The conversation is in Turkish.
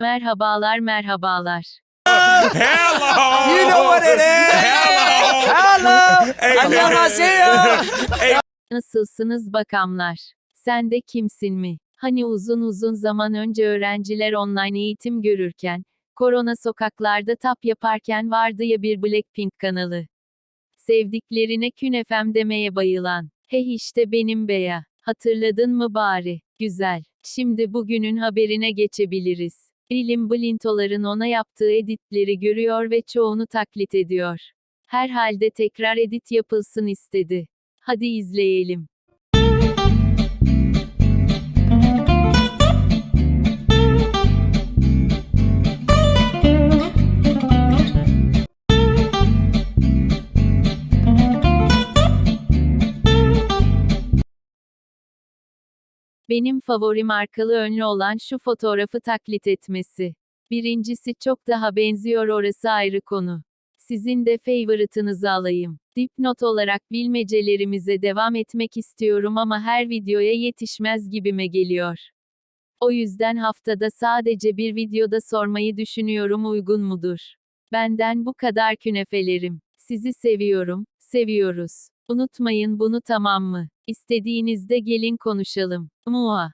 Merhabalar merhabalar. Hello! You know what it is! Hello! Hello! Annyeonghaseyo! Nasılsınız bakamlar? Sen de kimsin mi? Hani uzun uzun zaman önce öğrenciler online eğitim görürken, korona sokaklarda tap yaparken vardı ya bir Blackpink kanalı. Sevdiklerine künefem demeye bayılan. He işte benim beya. Hatırladın mı bari? Güzel. Şimdi bugünün haberine geçebiliriz. Bilim Blintoların ona yaptığı editleri görüyor ve çoğunu taklit ediyor. Herhalde tekrar edit yapılsın istedi. Hadi izleyelim. Benim favori markalı önlü olan şu fotoğrafı taklit etmesi. Birincisi çok daha benziyor orası ayrı konu. Sizin de favorite'ınızı alayım. Dipnot olarak bilmecelerimize devam etmek istiyorum ama her videoya yetişmez gibime geliyor. O yüzden haftada sadece bir videoda sormayı düşünüyorum uygun mudur? Benden bu kadar künefelerim. Sizi seviyorum, seviyoruz. Unutmayın bunu tamam mı? İstediğinizde gelin konuşalım. Mua.